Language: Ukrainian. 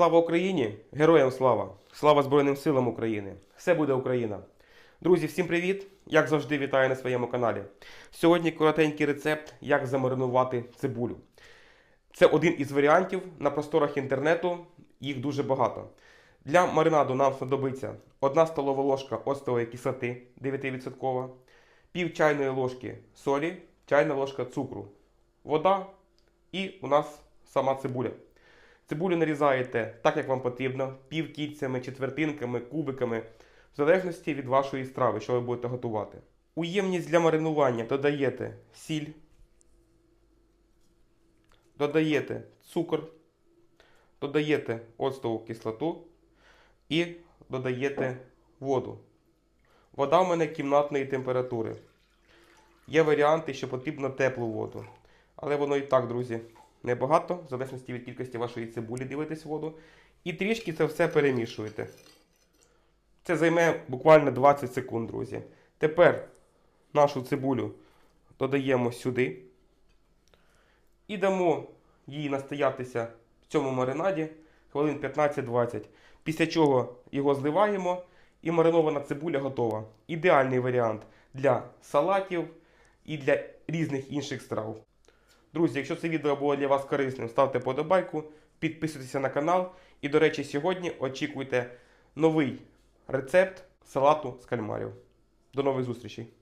Слава Україні! Героям слава! Слава Збройним силам України! Все буде Україна! Друзі, всім привіт! Як завжди, вітаю на своєму каналі. Сьогодні коротенький рецепт, як замаринувати цибулю. Це один із варіантів на просторах інтернету, їх дуже багато. Для маринаду нам знадобиться 1 столова ложка оцтової кислоти 9%, пів чайної ложки солі, чайна ложка цукру, вода і у нас сама цибуля. Цибулю нарізаєте так, як вам потрібно, півкільцями, четвертинками, кубиками, в залежності від вашої страви, що ви будете готувати. У ємність для маринування додаєте сіль, додаєте цукор, додаєте оцтову кислоту і додаєте воду. Вода в мене кімнатної температури. Є варіанти, що потрібно теплу воду. Але воно і так, друзі, небагато, в залежності від кількості вашої цибулі дивитесь воду. І трішки це все перемішуєте. Це займе буквально 20 секунд, друзі. Тепер нашу цибулю додаємо сюди і дамо їй настоятися в цьому маринаді хвилин 15-20. Після чого його зливаємо і маринована цибуля готова. Ідеальний варіант для салатів і для різних інших страв. Друзі, якщо це відео було для вас корисним, ставте подобайку, підписуйтеся на канал. І, до речі, сьогодні очікуйте новий рецепт салату з кальмарів. До нових зустрічей!